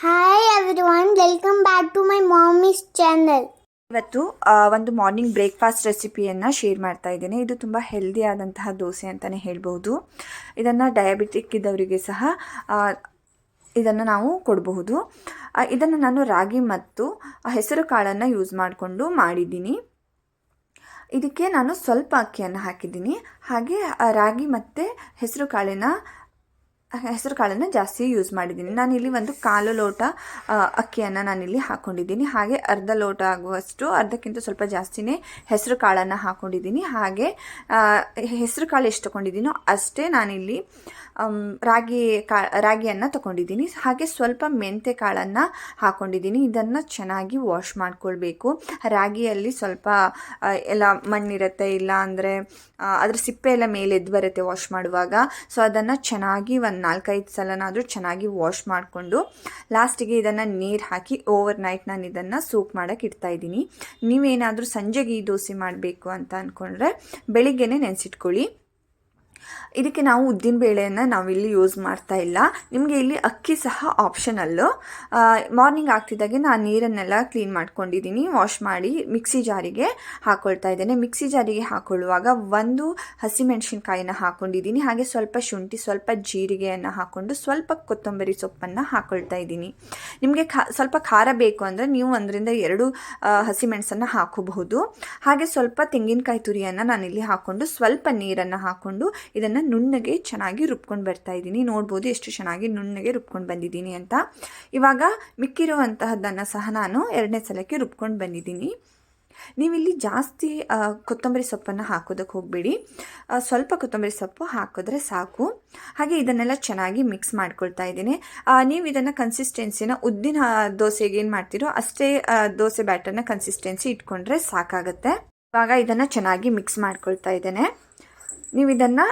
Hi everyone welcome back to my mommy's channel ಇವತ್ತು ಒಂದು morning breakfast ರೆಸಿಪಿಯನ್ನು share ಮಾಡ್ತಾ ಇದ್ದೇನೆ. ಇದು ತುಂಬ ಹೆಲ್ದಿ ಆದಂತಹ ದೋಸೆ ಅಂತಲೇ ಹೇಳ್ಬೋದು ಇದನ್ನು ಡಯಾಬಿಟಿಕ್ ಇದ್ದವರಿಗೆ ಸಹ ಇದನ್ನು ನಾವು ಕೊಡಬಹುದು. ಇದನ್ನು ನಾನು ರಾಗಿ ಮತ್ತು ಹೆಸರು ಕಾಳನ್ನು ಯೂಸ್ ಮಾಡಿಕೊಂಡು ಮಾಡಿದ್ದೀನಿ. ಇದಕ್ಕೆ ನಾನು ಸ್ವಲ್ಪ ಅಕ್ಕಿಯನ್ನು ಹಾಕಿದ್ದೀನಿ. ಹಾಗೆ ರಾಗಿ ಮತ್ತು ಹೆಸರು ಕಾಳಿನ ಹೆಸರು ಕಾಳನ್ನು ಜಾಸ್ತಿ ಯೂಸ್ ಮಾಡಿದ್ದೀನಿ. ನಾನಿಲ್ಲಿ ಒಂದು ಕಾಲು ಲೋಟ ಅಕ್ಕಿಯನ್ನು ನಾನಿಲ್ಲಿ ಹಾಕ್ಕೊಂಡಿದ್ದೀನಿ ಹಾಗೆ ಅರ್ಧ ಲೋಟ ಆಗುವಷ್ಟು, ಅರ್ಧಕ್ಕಿಂತ ಸ್ವಲ್ಪ ಜಾಸ್ತಿನೇ ಹೆಸರು ಕಾಳನ್ನು ಹಾಕ್ಕೊಂಡಿದ್ದೀನಿ ಹಾಗೆ ಹೆಸರು ಕಾಳು ಎಷ್ಟು ತಗೊಂಡಿದ್ದೀನೋ ಅಷ್ಟೇ ನಾನಿಲ್ಲಿ ರಾಗಿ ಕಾ, ರಾಗಿಯನ್ನು ತಗೊಂಡಿದ್ದೀನಿ. ಹಾಗೆ ಸ್ವಲ್ಪ ಮೆಂತೆ ಕಾಳನ್ನು ಹಾಕ್ಕೊಂಡಿದ್ದೀನಿ ಇದನ್ನು ಚೆನ್ನಾಗಿ ವಾಶ್ ಮಾಡ್ಕೊಳ್ಬೇಕು. ರಾಗಿಯಲ್ಲಿ ಸ್ವಲ್ಪ ಎಲ್ಲ ಮಣ್ಣಿರುತ್ತೆ, ಇಲ್ಲ ಅಂದರೆ ಅದರ ಸಿಪ್ಪೆ ಎಲ್ಲ ಮೇಲೆ ಎದ್ದು ಬರುತ್ತೆ ವಾಶ್ ಮಾಡುವಾಗ. ಸೊ ಅದನ್ನು ಚೆನ್ನಾಗಿ ಒಂದು ನಾಲ್ಕೈದು ಸಲನಾದರೂ ಚೆನ್ನಾಗಿ ವಾಶ್ ಮಾಡಿಕೊಂಡು ಲಾಸ್ಟಿಗೆ ಇದನ್ನು ನೀರು ಹಾಕಿ ಓವರ್ ನೈಟ್ ನಾನು ಇದನ್ನು ಸೂಪ್ ಮಾಡೋಕ್ಕೆ ಇಡ್ತಾ ಇದ್ದೀನಿ. ನೀವೇನಾದರೂ ಸಂಜೆಗೆ ಈ ದೋಸೆ ಮಾಡಬೇಕು ಅಂತ ಅಂದ್ಕೊಂಡ್ರೆ ಬೆಳಿಗ್ಗೆನೇ ನೆನೆಸಿಟ್ಕೊಳ್ಳಿ. ಇದಕ್ಕೆ ನಾವು ಉದ್ದಿನ ಬೇಳೆಯನ್ನು ನಾವಿಲ್ಲಿ ಯೂಸ್ ಮಾಡ್ತಾ ಇಲ್ಲ. ನಿಮಗೆ ಇಲ್ಲಿ ಅಕ್ಕಿ ಸಹ ಆಪ್ಷನಲ್ಲು ಮಾರ್ನಿಂಗ್ ಆಗ್ತಿದ್ದಾಗೆ ನಾನು ನೀರನ್ನೆಲ್ಲ ಕ್ಲೀನ್ ಮಾಡ್ಕೊಂಡಿದ್ದೀನಿ. ವಾಶ್ ಮಾಡಿ ಮಿಕ್ಸಿ ಜಾರಿಗೆ ಹಾಕ್ಕೊಳ್ತಾ ಇದ್ದೇನೆ. ಮಿಕ್ಸಿ ಜಾರಿಗೆ ಹಾಕ್ಕೊಳ್ಳುವಾಗ ಒಂದು ಹಸಿಮೆಣಸಿನ್ಕಾಯಿನ ಹಾಕ್ಕೊಂಡಿದ್ದೀನಿ ಹಾಗೆ ಸ್ವಲ್ಪ ಶುಂಠಿ, ಸ್ವಲ್ಪ ಜೀರಿಗೆಯನ್ನು ಹಾಕ್ಕೊಂಡು ಸ್ವಲ್ಪ ಕೊತ್ತಂಬರಿ ಸೊಪ್ಪನ್ನು ಹಾಕ್ಕೊಳ್ತಾ ಇದ್ದೀನಿ. ನಿಮಗೆ ಸ್ವಲ್ಪ ಖಾರ ಬೇಕು ಅಂದರೆ ನೀವು ಒಂದರಿಂದ ಎರಡು ಹಸಿಮೆಣಸನ್ನು ಹಾಕೋಬಹುದು. ಹಾಗೆ ಸ್ವಲ್ಪ ತೆಂಗಿನಕಾಯಿ ತುರಿಯನ್ನು ನಾನಿಲ್ಲಿ ಹಾಕ್ಕೊಂಡು ಸ್ವಲ್ಪ ನೀರನ್ನು ಹಾಕ್ಕೊಂಡು ಇದನ್ನು ನುಣ್ಣಗೆ ಚೆನ್ನಾಗಿ ರುಬ್ಕೊಂಡು ಬರ್ತಾ ಇದ್ದೀನಿ. ನೋಡ್ಬೋದು ಎಷ್ಟು ಚೆನ್ನಾಗಿ ನುಣ್ಣಗೆ ರುಬ್ಕೊಂಡು ಬಂದಿದ್ದೀನಿ ಅಂತ. ಇವಾಗ ಮಿಕ್ಕಿರುವಂತಹದ್ದನ್ನು ಸಹ ನಾನು ಎರಡನೇ ಸಲಕ್ಕೆ ರುಬ್ಕೊಂಡು ಬಂದಿದ್ದೀನಿ. ನೀವಿಲ್ಲಿ ಜಾಸ್ತಿ ಕೊತ್ತಂಬರಿ ಸೊಪ್ಪನ್ನು ಹಾಕೋದಕ್ಕೆ ಹೋಗಬೇಡಿ. ಸ್ವಲ್ಪ ಕೊತ್ತಂಬರಿ ಸೊಪ್ಪು ಹಾಕಿದ್ರೆ ಸಾಕು. ಹಾಗೆ ಇದನ್ನೆಲ್ಲ ಚೆನ್ನಾಗಿ ಮಿಕ್ಸ್ ಮಾಡ್ಕೊಳ್ತಾ ಇದ್ದೀನಿ. ನೀವು ಇದನ್ನು ಕನ್ಸಿಸ್ಟೆನ್ಸಿನ ಉದ್ದಿನ ದೋಸೆಗೆ ಏನು ಮಾಡ್ತೀರೋ ಅಷ್ಟೇ ದೋಸೆ ಬ್ಯಾಟರ್ನ ಕನ್ಸಿಸ್ಟೆನ್ಸಿ ಇಟ್ಕೊಂಡ್ರೆ ಸಾಕಾಗುತ್ತೆ. ಇವಾಗ ಇದನ್ನು ಚೆನ್ನಾಗಿ ಮಿಕ್ಸ್ ಮಾಡ್ಕೊಳ್ತಾ ಇದ್ದೇನೆ. ನೀವು ಇದನ್ನು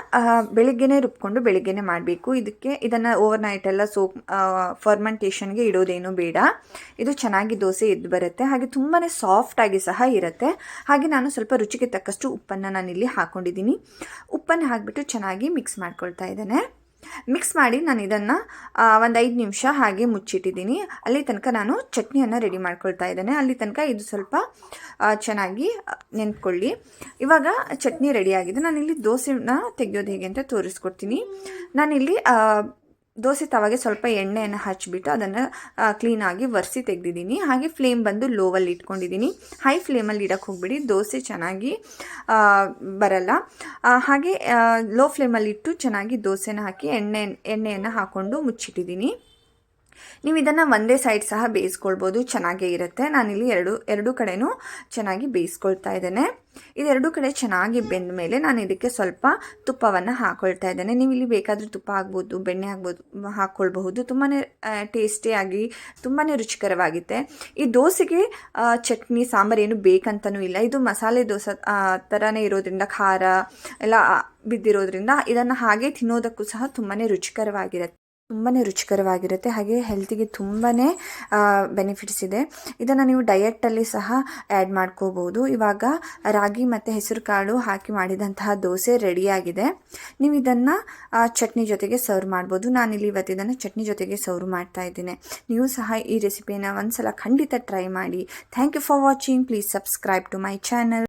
ಬೆಳಿಗ್ಗೆನೇ ರುಬ್ಕೊಂಡು ಬೆಳಿಗ್ಗೆನೇ ಮಾಡಬೇಕು. ಇದಕ್ಕೆ, ಇದನ್ನು ಓವರ್ ನೈಟ್ ಎಲ್ಲ ಸೋಪ್ ಫರ್ಮೆಂಟೇಷನ್ಗೆ ಇಡೋದೇನು ಬೇಡ. ಇದು ಚೆನ್ನಾಗಿ ದೋಸೆ ಎದ್ದು ಬರುತ್ತೆ. ಹಾಗೆ ತುಂಬಾ ಸಾಫ್ಟಾಗಿ ಸಹ ಇರುತ್ತೆ. ಹಾಗೆ ನಾನು ಸ್ವಲ್ಪ ರುಚಿಗೆ ತಕ್ಕಷ್ಟು ಉಪ್ಪನ್ನು ಇಲ್ಲಿ ಹಾಕ್ಕೊಂಡಿದ್ದೀನಿ ಉಪ್ಪನ್ನು ಹಾಕಿಬಿಟ್ಟು ಚೆನ್ನಾಗಿ ಮಿಕ್ಸ್ ಮಾಡ್ಕೊಳ್ತಾ ಇದ್ದೇನೆ. ಮಿಕ್ಸ್ ಮಾಡಿ ನಾನು ಇದನ್ನು ಒಂದು ಐದು ನಿಮಿಷ ಹಾಗೆ ಮುಚ್ಚಿಟ್ಟಿದ್ದೀನಿ. ಅಲ್ಲಿ ತನಕ ನಾನು ಚಟ್ನಿಯನ್ನು ರೆಡಿ ಮಾಡ್ಕೊಳ್ತಾ ಇದ್ದೇನೆ. ಅಲ್ಲಿ ತನಕ ಇದು ಸ್ವಲ್ಪ ಚೆನ್ನಾಗಿ ನೆನ್ಕೊಳ್ಳಿ ಇವಾಗ ಚಟ್ನಿ ರೆಡಿ ಆಗಿದೆ. ನಾನಿಲ್ಲಿ ದೋಸೆನ ತೆಗೆಯೋದು ಹೇಗೆ ಅಂತ ತೋರಿಸ್ಕೊಡ್ತೀನಿ. ನಾನಿಲ್ಲಿ ದೋಸೆ ತವಾಗೆ ಸ್ವಲ್ಪ ಎಣ್ಣೆಯನ್ನು ಹಚ್ಚಿಬಿಟ್ಟು ಅದನ್ನು ಕ್ಲೀನಾಗಿ ಒರೆಸಿ ತೆಗೆದಿದ್ದೀನಿ. ಹಾಗೆ ಫ್ಲೇಮ್ ಬಂದು ಲೋವಲ್ಲಿ ಇಟ್ಕೊಂಡಿದ್ದೀನಿ. ಹೈ ಫ್ಲೇಮಲ್ಲಿ ಇಡಕ್ಕೆ ಹೋಗ್ಬಿಡಿ. ದೋಸೆ ಚೆನ್ನಾಗಿ ಬರಲ್ಲ. ಹಾಗೆ ಲೋ ಫ್ಲೇಮಲ್ಲಿ ಇಟ್ಟು ಚೆನ್ನಾಗಿ ದೋಸೆನ ಹಾಕಿ ಎಣ್ಣೆ, ಎಣ್ಣೆಯನ್ನು ಹಾಕ್ಕೊಂಡು ಮುಚ್ಚಿಟ್ಟಿದ್ದೀನಿ. ನೀವು ಇದನ್ನು ಒಂದೇ ಸೈಡ್ ಸಹ ಬೇಯಿಸ್ಕೊಳ್ಬೋದು, ಚೆನ್ನಾಗೇ ಇರುತ್ತೆ. ನಾನಿಲ್ಲಿ ಎರಡು ಎರಡು ಕಡೆನೂ ಚೆನ್ನಾಗಿ ಬೇಯಿಸ್ಕೊಳ್ತಾ ಇದ್ದೇನೆ. ಇದೆರಡು ಕಡೆ ಚೆನ್ನಾಗಿ ಬೆಂದ ಮೇಲೆ ನಾನು ಇದಕ್ಕೆ ಸ್ವಲ್ಪ ತುಪ್ಪವನ್ನು ಹಾಕ್ಕೊಳ್ತಾ ಇದ್ದೇನೆ. ನೀವು ಇಲ್ಲಿ ಬೇಕಾದರೂ ತುಪ್ಪ ಆಗ್ಬೋದು ಬೆಣ್ಣೆ ಆಗ್ಬೋದು ಹಾಕ್ಕೊಳ್ಬಹುದು. ತುಂಬಾ ಟೇಸ್ಟಿಯಾಗಿ ತುಂಬಾ ರುಚಿಕರವಾಗಿದೆ ಈ ದೋಸೆಗೆ ಚಟ್ನಿ, ಸಾಂಬಾರು ಏನು ಬೇಕಂತನೂ ಇಲ್ಲ. ಇದು ಮಸಾಲೆ ದೋಸೆ ಥರನೇ ಇರೋದ್ರಿಂದ, ಖಾರ, ಎಲ್ಲ ಬಿದ್ದಿರೋದ್ರಿಂದ ಇದನ್ನು ಹಾಗೆ ತಿನ್ನೋದಕ್ಕೂ ಸಹ ತುಂಬಾ ರುಚಿಕರವಾಗಿರುತ್ತೆ. ತುಂಬಾ ರುಚಿಕರವಾಗಿರುತ್ತೆ, ಹಾಗೆ ಹೆಲ್ತಿಗೆ ತುಂಬಾ ಬೆನಿಫಿಟ್ಸ್ ಇದೆ. ಇದನ್ನು ನೀವು ಡಯೆಟ್ಟಲ್ಲಿ ಸಹ ಆ್ಯಡ್ ಮಾಡ್ಕೋಬೋದು ಇವಾಗ ರಾಗಿ ಮತ್ತು ಹೆಸರು ಕಾಳು ಹಾಕಿ ಮಾಡಿದಂತಹ ದೋಸೆ ರೆಡಿಯಾಗಿದೆ ನೀವು ಇದನ್ನು ಚಟ್ನಿ ಜೊತೆಗೆ ಸರ್ವ್ ಮಾಡ್ಬೋದು. ನಾನಿಲ್ಲಿ ಇವತ್ತು ಇದನ್ನು ಚಟ್ನಿ ಜೊತೆಗೆ ಸರ್ವ್ ಮಾಡ್ತಾ ಇದ್ದೀನಿ. ನೀವು ಸಹ ಈ ರೆಸಿಪಿನ ಒಂದು ಸಲ ಖಂಡಿತ ಟ್ರೈ ಮಾಡಿ. Thank you for watching please subscribe to my channel